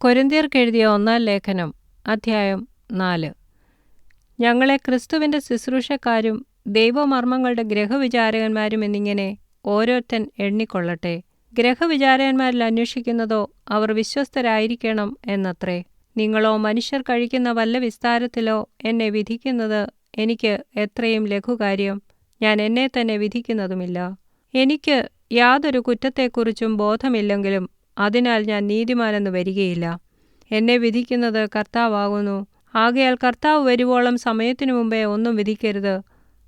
കൊരിന്ത്യർക്കെഴുതിയ ഒന്നാം ലേഖനം അധ്യായം നാല്. ഞങ്ങളെ ക്രിസ്തുവിന്റെ ശുശ്രൂഷക്കാരും ദൈവമർമ്മങ്ങളുടെ ഗ്രഹവിചാരകന്മാരും എന്നിങ്ങനെ ഓരോരുത്തൻ എണ്ണിക്കൊള്ളട്ടെ. ഗ്രഹവിചാരകന്മാരിൽ അന്വേഷിക്കുന്നതോ അവർ വിശ്വസ്തരായിരിക്കണം എന്നത്രേ. നിങ്ങളോ മനുഷ്യർ കഴിക്കുന്ന വല്ല വിസ്താരത്തിലോ എന്നെ വിധിക്കുന്നത് എനിക്ക് എത്രയും ലഘുകാര്യം. ഞാൻ എന്നെ തന്നെ വിധിക്കുന്നതുമില്ല. എനിക്ക് യാതൊരു കുറ്റത്തെക്കുറിച്ചും ബോധമില്ലെങ്കിലും അതിനാൽ ഞാൻ നീതിമാനെന്ന് വരികയില്ല. എന്നെ വിധിക്കുന്നത് കർത്താവാകുന്നു. ആകയാൽ കർത്താവ് വരുവോളം സമയത്തിനു മുമ്പേ ഒന്നും വിധിക്കരുത്.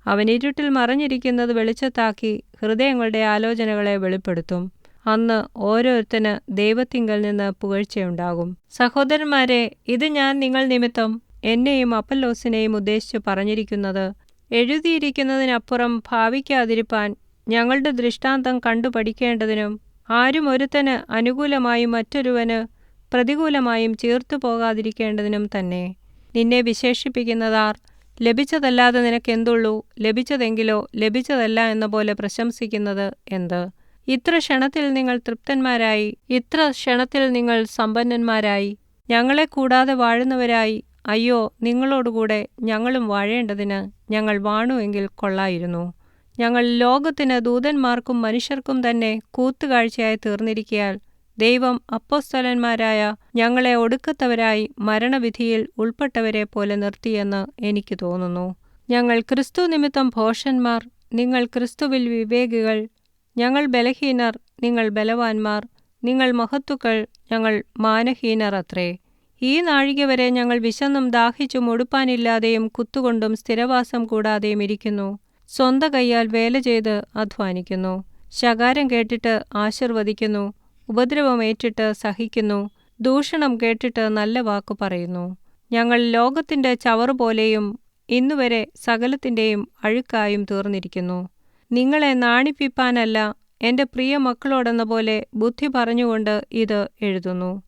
അവൻ ഇരുട്ടിൽ മറഞ്ഞിരിക്കുന്നത് വെളിച്ചത്താക്കി ഹൃദയങ്ങളുടെ ആലോചനകളെ വെളിപ്പെടുത്തും. അന്ന് ഓരോരുത്തന് ദൈവത്തിങ്കൽ നിന്ന് പുകഴ്ചയുണ്ടാകും. സഹോദരന്മാരെ ഇത് ഞാൻ നിങ്ങൾ നിമിത്തം എന്നെയും അപ്പല്ലോസിനെയും ഉദ്ദേശിച്ച് പറഞ്ഞിരിക്കുന്നത്. എഴുതിയിരിക്കുന്നതിനപ്പുറം ഭാവിക്കാതിരിപ്പാൻ ഞങ്ങളുടെ ദൃഷ്ടാന്തം കണ്ടു പഠിക്കേണ്ടതിനും ആരും ഒരുത്തന് അനുകൂലമായും മറ്റൊരുവന് പ്രതികൂലമായും ചേർത്തു പോകാതിരിക്കേണ്ടതിനും തന്നെ. നിന്നെ വിശേഷിപ്പിക്കുന്നതാർ ലഭിച്ചതല്ലാതെ നിനക്കെന്തുള്ളൂ? ലഭിച്ചതെങ്കിലോ ലഭിച്ചതല്ല എന്ന പോലെ പ്രശംസിക്കുന്നത് എന്ത്? ഇത്ര ക്ഷണത്തിൽ നിങ്ങൾ തൃപ്തന്മാരായി ഇത്ര ക്ഷണത്തിൽ നിങ്ങൾ സമ്പന്നന്മാരായി ഞങ്ങളെ കൂടാതെ വാഴുന്നവരായി. അയ്യോ നിങ്ങളോടുകൂടെ ഞങ്ങളും വാഴേണ്ടതിന് ഞങ്ങൾ വാണുവെങ്കിൽ കൊള്ളായിരുന്നു. ഞങ്ങൾ ലോകത്തിന് ദൂതന്മാർക്കും മനുഷ്യർക്കും തന്നെ കൂത്തുകാഴ്ചയായി തീർന്നിരിക്കയാൽ ദൈവം അപ്പോസ്തലന്മാരായ ഞങ്ങളെ ഒടുക്കത്തവരായി മരണവിധിയിൽ ഉൾപ്പെട്ടവരെ പോലെ നിർത്തിയെന്ന് എനിക്ക് തോന്നുന്നു. ഞങ്ങൾ ക്രിസ്തു നിമിത്തം ഭോഷന്മാർ നിങ്ങൾ ക്രിസ്തുവിൽ വിവേകികൾ ഞങ്ങൾ ബലഹീനർ നിങ്ങൾ ബലവാന്മാർ നിങ്ങൾ മഹത്തുക്കൾ ഞങ്ങൾ മാനഹീനർ അത്രേ. ഈ നാഴിക വരെ ഞങ്ങൾ വിശന്നും ദാഹിച്ചും ഒടുപ്പാനില്ലാതെയും കുത്തുകൊണ്ടും സ്ഥിരവാസം കൂടാതെയും ഇരിക്കുന്നു. സ്വന്ത കൈയാൽ വേല ചെയ്ത് അധ്വാനിക്കുന്നു. ശകാരം കേട്ടിട്ട് ആശീർവദിക്കുന്നു. ഉപദ്രവമേറ്റിട്ട് സഹിക്കുന്നു. ദൂഷണം കേട്ടിട്ട് നല്ല വാക്കു പറയുന്നു. ഞങ്ങൾ ലോകത്തിന്റെ ചവറുപോലെയും ഇന്നുവരെ സകലത്തിന്റെയും അഴുക്കായും തീർന്നിരിക്കുന്നു. നിങ്ങളെ നാണിപ്പിപ്പാനല്ല എന്റെ പ്രിയ മക്കളോടെന്ന പോലെ ബുദ്ധി പറഞ്ഞുകൊണ്ട് ഇത് എഴുതുന്നു.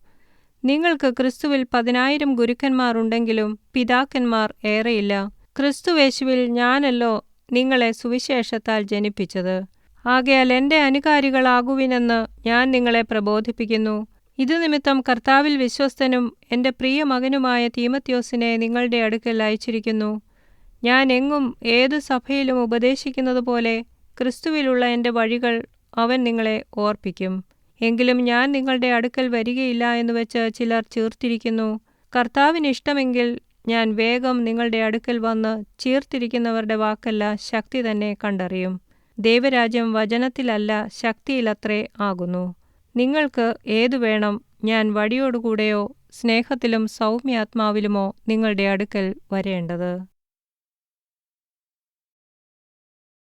നിങ്ങൾക്ക് ക്രിസ്തുവിൽ പതിനായിരം ഗുരുക്കന്മാരുണ്ടെങ്കിലും പിതാക്കന്മാർ ഏറെയില്ല. ക്രിസ്തുവേശുവിൽ ഞാനല്ലോ നിങ്ങളെ സുവിശേഷത്താൽ ജനിപ്പിച്ചത്. ആകയാൽ എന്റെ അനുകാരികളാകുവിനെന്ന് ഞാൻ നിങ്ങളെ പ്രബോധിപ്പിക്കുന്നു. ഇതു നിമിത്തം കർത്താവിൽ വിശ്വസ്തനും എന്റെ പ്രിയ മകനുമായ തീമത്യോസിനെ നിങ്ങളുടെ അടുക്കൽ അയച്ചിരിക്കുന്നു. ഞാൻ എങ്ങും ഏതു സഭയിലും ഉപദേശിക്കുന്നത് പോലെ ക്രിസ്തുവിലുള്ള എന്റെ വഴികൾ അവൻ നിങ്ങളെ ഓർപ്പിക്കും. എങ്കിലും ഞാൻ നിങ്ങളുടെ അടുക്കൽ വരികയില്ല എന്ന് വെച്ച് ചിലർ ചീർത്തിരിക്കുന്നു. കർത്താവിന് ഇഷ്ടമെങ്കിൽ ഞാൻ വേഗം നിങ്ങളുടെ അടുക്കൽ വന്ന് ചീർത്തിരിക്കുന്നവരുടെ വാക്കല്ല ശക്തി തന്നെ കണ്ടറിയും. ദൈവരാജ്യം വചനത്തിലല്ല ശക്തിയിലത്രേ ആകുന്നു. നിങ്ങൾക്ക് ഏതു വേണം ഞാൻ വടിയോടുകൂടെയോ സ്നേഹത്തിലും സൗമ്യാത്മാവിലുമോ നിങ്ങളുടെ അടുക്കൽ വരേണ്ടത്?